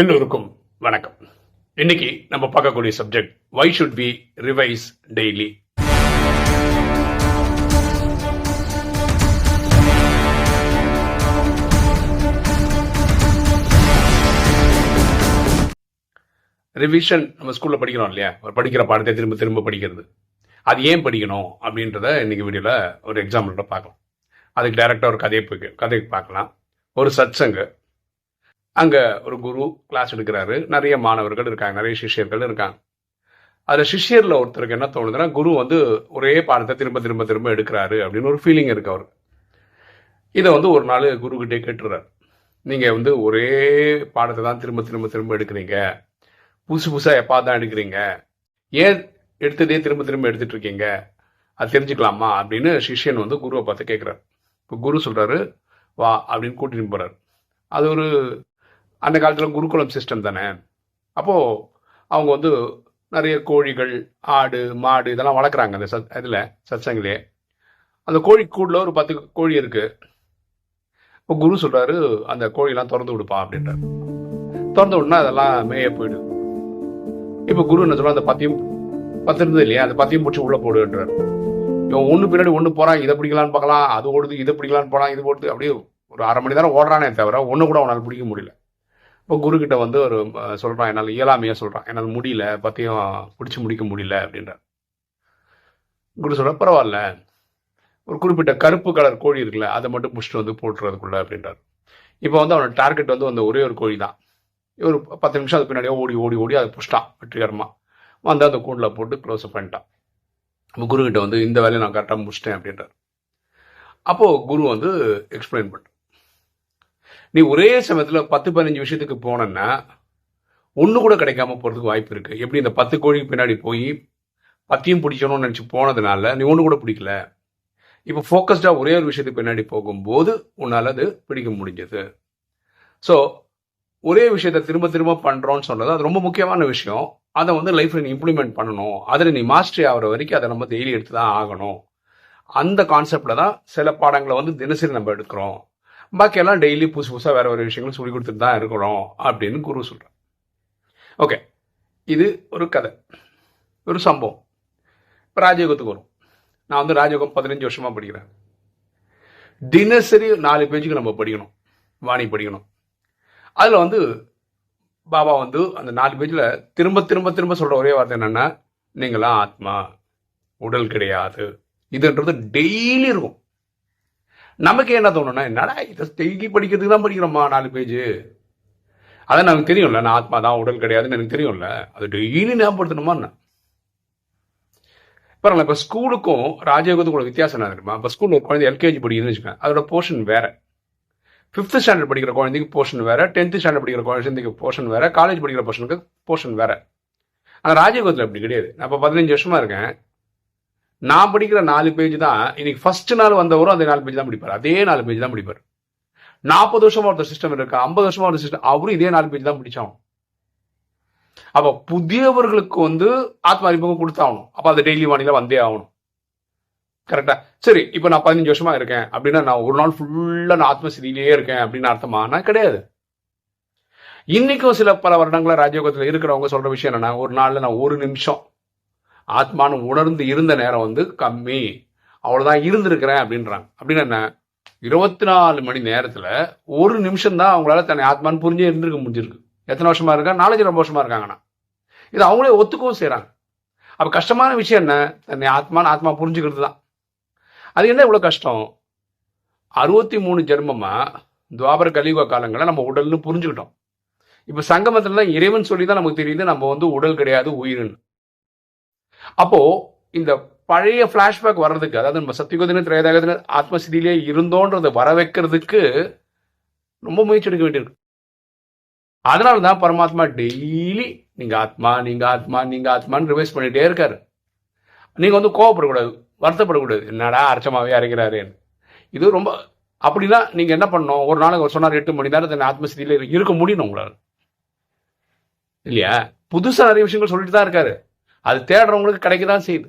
எல்லோருக்கும் வணக்கம். இன்னைக்கு நம்ம பார்க்கக்கூடிய subject why should we revise daily revision நம்ம ஸ்கூல்ல படிக்கிறோம் இல்லையா? ஒரு படிக்கிற பாடத்தை திரும்ப திரும்ப படிக்கிறது. அது ஏன் படிக்கணும் அப்படின்றத இன்னைக்கு வீடியோவில் ஒரு எக்ஸாம்பிளோட பார்க்கலாம். அதுக்கு டைரெக்டாக ஒரு கதையை போய் கதை பார்க்கலாம். ஒரு சத்சங்கு அங்கே ஒரு குரு கிளாஸ் எடுக்கிறாரு. நிறைய மாணவர்கள் இருக்காங்க. நிறைய சிஷியர்கள் இருக்காங்க. அதில் சிஷ்யரில் ஒருத்தருக்கு என்ன தோணுதுன்னா குரு வந்து ஒரே பாடத்தை திரும்ப திரும்ப திரும்ப எடுக்கிறாரு அப்படின்னு ஒரு ஃபீலிங் இருக்கு அவருக்கு. இதை வந்து ஒரு நாள் குருக்கிட்டே கேட்டுறாரு. நீங்கள் வந்து ஒரே பாடத்தை தான் திரும்ப திரும்ப திரும்ப எடுக்கிறீங்க. புதுசு புதுசாக எப்பா தான் எடுக்கிறீங்க? ஏன் எடுத்ததே திரும்ப திரும்ப எடுத்துட்டு இருக்கீங்க? அது தெரிஞ்சுக்கலாமா? அப்படின்னு சிஷ்யன் வந்து குருவை பார்த்து கேட்குறாரு இப்போ குரு சொல்கிறாரு வா அப்படின்னு கூட்டிட்டு போகிறார் அது ஒரு அந்த காலத்தில் குருகுலம் சிஸ்டம் தானே? அப்போது அவங்க வந்து நிறைய கோழிகள் ஆடு மாடு இதெல்லாம் வளர்க்குறாங்க அந்த சத் இதில் சத்சங்கிலே. அந்த கோழி கூடில் ஒரு பத்து கோழி இருக்குது இப்போ குரு சொல்கிறாரு அந்த கோழிலாம் திறந்து விடுப்பா அப்படின்றாரு. திறந்து விடனா அதெல்லாம் மேய போயிடுது. இப்போ குரு என்ன சொல்ல அந்த பத்தியும் பத்து இருந்தது இல்லையா? அந்த பத்தியும் பிடிச்சி உள்ளே போடுன்றார். இவன் ஒன்று பின்னாடி ஒன்று போகிறான் இதை பிடிக்கலான்னு பார்க்கலாம் அது ஓடுது இதை பிடிக்கலான்னு போகிறான் இது ஓடுது அப்படியே ஒரு அரை மணி நேரம் ஓடுறானே தவிர ஒன்று கூட அவனால் பிடிக்க முடியல. இப்போ குரு கிட்ட வந்து ஒரு சொல்கிறான் என்னால் இயலாமையாக சொல்கிறான் என்னால் முடியல பற்றியும் பிடிச்சி முடிக்க முடியல அப்படின்றார். குரு சொல்ற பரவாயில்ல. ஒரு குறிப்பிட்ட கருப்பு கலர் கோழி இருக்குல்ல அதை மட்டும் பிடிச்சிட்டு வந்து போட்டுறதுக்குள்ள அப்படின்றார். இப்போ வந்து அவனோட டார்கெட் வந்து அந்த ஒரே ஒரு கோழி தான். ஒரு பத்து நிமிஷம் அது பின்னாடியே ஓடி ஓடி ஓடி அதை பிடிச்சிட்டான் வெற்றிகரமாக வந்து அந்த கூண்டில் போட்டு க்ளோஸ் பண்ணிட்டான். அப்போ குரு கிட்ட வந்து இந்த வேலையை நான் கரெக்டாக முடிச்சிட்டேன் அப்படின்றார். அப்போது குரு வந்து எக்ஸ்பிளைன் பண்ணுறேன் நீ ஒரே சமயத்தில் பத்து பதினஞ்சு விஷயத்துக்கு போனேன்னா ஒன்று கூட கிடைக்காம போகிறதுக்கு வாய்ப்பு இருக்குது எப்படி இந்த பத்து கோழிக்கு பின்னாடி போய் பத்தியும் பிடிக்கணும்னு நினச்சி போனதுனால நீ ஒன்று கூட பிடிக்கல. இப்போ ஃபோக்கஸ்டாக ஒரே ஒரு விஷயத்துக்கு பின்னாடி போகும்போது உன்னால் அது பிடிக்க முடிஞ்சது. ஸோ ஒரே விஷயத்த திரும்ப திரும்ப பண்ணுறோன்னு சொன்னது அது ரொம்ப முக்கியமான விஷயம். அதை வந்து லைஃப்பில் நீ இம்ப்ளிமெண்ட் பண்ணணும். அதில் நீ மாஸ்டரி ஆகிற வரைக்கும் அதை நம்ம டெய்லி எடுத்து தான் ஆகணும். அந்த கான்செப்டில் தான் சில பாடங்களை வந்து தினசரி நம்ம எடுக்கிறோம். பாக்கியெல்லாம் டெய்லி புதுசு புதுசாக வேறு ஒரு விஷயங்களும் சொல்லி கொடுத்துட்டு தான் இருக்கிறோம் அப்படின்னு குரு சொல்கிறேன் ஓகே இது ஒரு கதை. ஒரு சம்பவம். இப்போ ராஜயோகத்துக்கு வரும். நான் வந்து ராஜயோகம் பதினஞ்சு வருஷமாக படிக்கிறேன். தினசரி நாலு பேஜுக்கு நம்ம படிக்கணும். வாணி படிக்கணும். அதில் வந்து பாபா வந்து அந்த நாலு பேஜில் திரும்ப திரும்ப திரும்ப சொல்கிற ஒரே வார்த்தை என்னென்னா நீங்களாம் ஆத்மா உடல் கிடையாது. இதுன்றது டெய்லி இருக்கும். நமக்கு என்ன தோணும்னா என்னடா இதை டெய்லி படிக்கிறதுக்கு தான் படிக்கிறோமா நாலு பேஜ் அதான் நமக்கு தெரியும்ல. நான் ஆத்மா தான் உடல் கிடையாதுன்னு எனக்கு தெரியும்ல. அது டெய்லி ஞாபகப்படுத்தணுமா என்ன? பாருங்களா இப்போ ஸ்கூலுக்கும் ராஜயோகத்துக்கும் உள்ள வித்தியாசம் என்ன இருக்குமா இப்போ ஸ்கூலில் ஒரு குழந்தை எல்கேஜி படிக்குதுன்னு வச்சுக்கோங்க. அதோட போர்ஷன் வேற. ஃபிஃப்த் ஸ்டாண்டர்ட் படிக்கிற குழந்தைக்கு போர்ஷன் வேற. டென்த் ஸ்டாண்டர்ட் படிக்கிற குழந்தைக்கு போர்ஷன் வேற. காலேஜ் படிக்கிற போர்ஷனுக்கு போர்ஷன் வேற. ஆனால் ராஜயோகத்தில் அப்படி கிடையாது. நான் இப்போ பதினஞ்சு வருஷமா இருக்கேன். நான் படிக்கிற நாலு பேஜ் தான் இன்னைக்கு ஃபர்ஸ்ட் நாள் வந்தவரும் அந்த நாலு பேஜ் தான் படிப்பார் அதே நாலு பேஜ் தான் படிப்பார் நாற்பது வருஷமா ஒருத்தர் சிஸ்டம் இருக்கா? ஐம்பது வருஷமா ஒரு சிஸ்டம் அவரும் இதே நாலு பேஜ் தான் படிச்சாகும் அப்ப புதியவர்களுக்கு வந்து ஆத்ம அறிமுகம் கொடுத்தாகணும். அப்ப அது டெய்லி வானில வந்தே ஆகணும். கரெக்டா சரி இப்போ நான் பதினஞ்சு வருஷமா இருக்கேன். அப்படின்னா நான் ஒரு நாள் ஃபுல்லா நான் ஆத்மஸ்தியிலேயே இருக்கேன் அப்படின்னு அர்த்தமா நான் கிடையாது. இன்னைக்கும் சில பல வருடங்களா ராஜயோகத்தில் இருக்கிறவங்க சொல்ற விஷயம் என்னன்னா ஒரு நாள்ல நான் ஒரு நிமிஷம் ஆத்மான்னு உணர்ந்து இருந்த நேரம் வந்து கம்மி. அவ்வளோதான் இருந்திருக்கிறேன் அப்படின்றாங்க. அப்படின்னு என்ன? இருபத்தி நாலு மணி நேரத்தில் ஒரு நிமிஷம் தான் அவங்களால தன்னை ஆத்மான்னு புரிஞ்சே இருந்திருக்க முடிஞ்சிருக்கு. எத்தனை வருஷமா இருக்கா? நாலஞ்சு ரொம்ப வருஷமா இருக்காங்கண்ணா. இது அவங்களே ஒத்துக்கவும் செய்கிறாங்க அப்போ கஷ்டமான விஷயம் என்ன? தன்னை ஆத்மான்னு ஆத்மா புரிஞ்சுக்கிறது தான் அது என்ன இவ்வளோ கஷ்டம்? அறுபத்தி மூணு ஜென்மமாக துவாபர கலியுக காலங்களில் நம்ம உடல்னு புரிஞ்சுக்கிட்டோம். இப்போ சங்கமத்துல தான் இறைவன் சொல்லி தான் நமக்கு தெரியுது நம்ம வந்து உடல் கிடையாது உயிர்னு அப்போ இந்த பழைய பிளாஷ்பேக் வர்றதுக்கு அதாவது நம்ம சத்தியுகத்தின திரையதாகத்தின ஆத்மசிதியிலே இருந்தோன்றதை வர வைக்கிறதுக்கு ரொம்ப முயற்சி எடுக்க வேண்டியிருக்கு. அதனால தான் பரமாத்மா டெய்லி நீங்க ஆத்மா நீங்க ஆத்மா நீங்க ஆத்மான்னு ரிவைஸ் பண்ணிட்டே இருக்காரு. நீங்க வந்து கோவப்படக்கூடாது வருத்தப்படக்கூடாது. என்னடா அர்ச்சமாவே அரைக்கிறாருன்னு இது ரொம்ப அப்படின்னா நீங்க என்ன பண்ணணும்? ஒரு நாளைக்கு ஒரு சொன்னார் எட்டு மணி நேரம் தன் இருக்க முடியணும் உங்களால். இல்லையா? புதுசா நிறைய விஷயங்கள் சொல்லிட்டு தான் இருக்காரு. அது தேடுறவங்களுக்கு கிடைக்க தான் செய்யுது.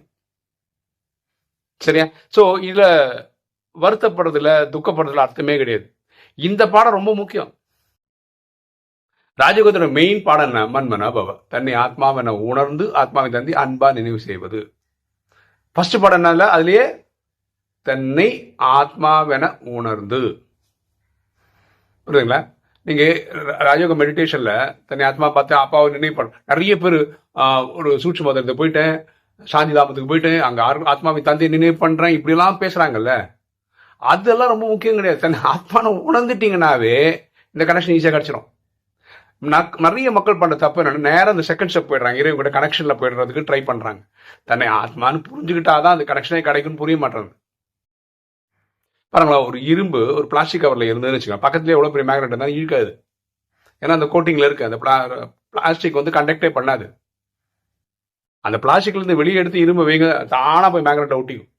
சரியா? ஸோ இதில் வருத்தப்படுறதுல துக்கப்படுறதுல அர்த்தமே கிடையாது. இந்த பாடம் ரொம்ப முக்கியம். ராஜயோகத்தோட மெயின் பாடம் என்ன? மன்மன பவ. தன்னை ஆத்மாவென உணர்ந்து ஆத்மாவை தந்தி அன்பா நினைவு செய்வது. ஃபர்ஸ்ட் பாடம் என்ன அதுலேயே தன்னை ஆத்மாவென உணர்ந்து. புரியுதுங்களா? நீங்க ராஜயோக மெடிடேஷன்ல தன்னை ஆத்மா பார்த்து அப்பாவை நினைவு பண்ண நிறைய பேர் ஒரு சூட்சு மதத்தை போயிட்டேன் சாந்தி தாமத்துக்கு போயிட்டேன் அங்க ஆர்- ஆத்மாவை தந்தை நினைவு பண்றேன் இப்படி எல்லாம் பேசுறாங்கல்ல. அதெல்லாம் ரொம்ப முக்கியம் கிடையாது. தன்னை ஆத்மான உணர்ந்துட்டீங்கன்னாவே இந்த கனெக்ஷன் ஈஸியாக கிடைச்சிடும் நிறைய மக்கள் பண்ண தப்பு என்னன்னா நேரம் அந்த செகண்ட் ஸ்டெப் போயிடுறாங்க. இறைவன் கூட கனெக்ஷன்ல போயிடுறதுக்கு ட்ரை பண்றாங்க. தன்னை ஆத்மான்னு புரிஞ்சுக்கிட்டாதான் அந்த கனெக்ஷனே கிடைக்கும்னு புரிய மாட்டாங்க பாருங்களா ஒரு இரும்பு ஒரு பிளாஸ்டிக் கவரில் இருந்ததுன்னு வச்சுக்கோங்க. பக்கத்துலேயே எவ்வளோ பெரிய மேக்னெட் இருந்தாலும் இழுக்காது. ஏன்னா அந்த கோட்டிங்கில் இருக்குது. அந்த பிளாஸ்டிக் வந்து கண்டக்டே பண்ணாது. அந்த பிளாஸ்டிக்லேருந்து வெளியே எடுத்து இரும்பு வைங்க தானாக போய் மேக்னெட்டை ஒட்டிக்கும்.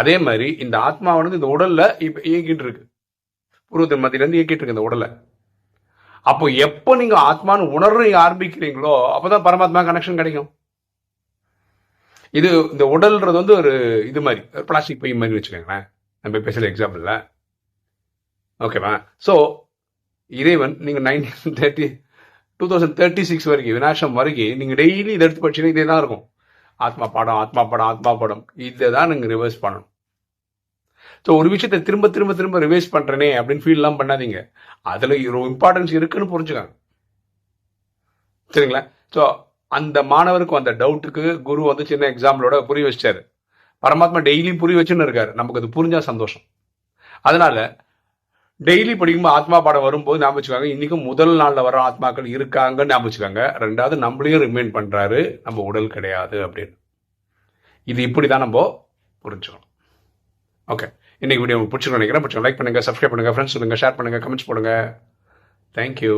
அதே மாதிரி இந்த ஆத்மாவானது இந்த உடலில் இப்போ இயக்கிட்டு இருக்கு. பூர்வத்தின் மத்தியிலேருந்து இயக்கிட்டு இருக்கு இந்த உடலை அப்போ எப்போ நீங்கள் ஆத்மான்னு உணர்ற ஆரம்பிக்கிறீங்களோ அப்போ தான் பரமாத்மா கனெக்ஷன் கிடைக்கும். இது இந்த உடல்ன்றது வந்து ஒரு இது மாதிரி பிளாஸ்டிக் பை மாதிரி வச்சுக்கோங்களேன். நம்ம பேசுகிற எக்ஸாம்பிளில் ஓகேவா ஸோ இறைவன் நீங்கள் nineteen thirty two thousand thirty six வரைக்கும் விநாசம் வரைக்கும் நீங்கள் டெய்லி இதை எடுத்து படிச்சீங்கன்னா இதே தான் இருக்கும். ஆத்மா பாடம் ஆத்மா படம் ஆத்மா படம். இதை தான் நீங்கள் ரிவர்ஸ் பண்ணணும். ஸோ ஒரு விஷயத்தை திரும்ப திரும்ப திரும்ப ரிவைஸ் பண்ணுறேனே அப்படின்னு ஃபீல்லாம் பண்ணாதீங்க. அதில் ஒரு இம்பார்ட்டன்ஸ் இருக்குன்னு புரிஞ்சுக்காங்க. சரிங்களா? ஸோ அந்த மாணவருக்கு அந்த டவுட்டுக்கு குரு வந்து சின்ன எக்ஸாம்பிளோட புரிய வச்சிட்டாரு. பரமாத்மா டெய்லியும் புரிய வச்சுன்னு இருக்காரு. நமக்கு அது புரிஞ்சா சந்தோஷம். அதனால டெய்லி படிக்கும்போது ஆத்மா பாடம் வரும்போது ஞாபகம் வச்சுக்காங்க இன்னைக்கும் முதல் நாளில் வர ஆத்மாக்கள் இருக்காங்கன்னு ஞாபகம் வச்சுக்காங்க. ரெண்டாவது நம்மளையும் ரிமைண்ட் பண்ணுறாரு நம்ம உடல் கிடையாது அப்படின்னு. இது இப்படி தான் நம்ம புரிஞ்சுக்கணும். ஓகே இன்னைக்கு வீடியோ உங்களுக்கு பிடிச்சிருக்கோம் நினைக்கிறேன். பிடிச்சிருக்கோம் லைக் பண்ணுங்கள் சப்ஸ்கிரைப் பண்ணுங்கள் ஃப்ரெண்ட்ஸ் சொல்லுங்கள் ஷேர் பண்ணுங்கள் கமெண்ட்ஸ் போடுங்க. தேங்க்யூ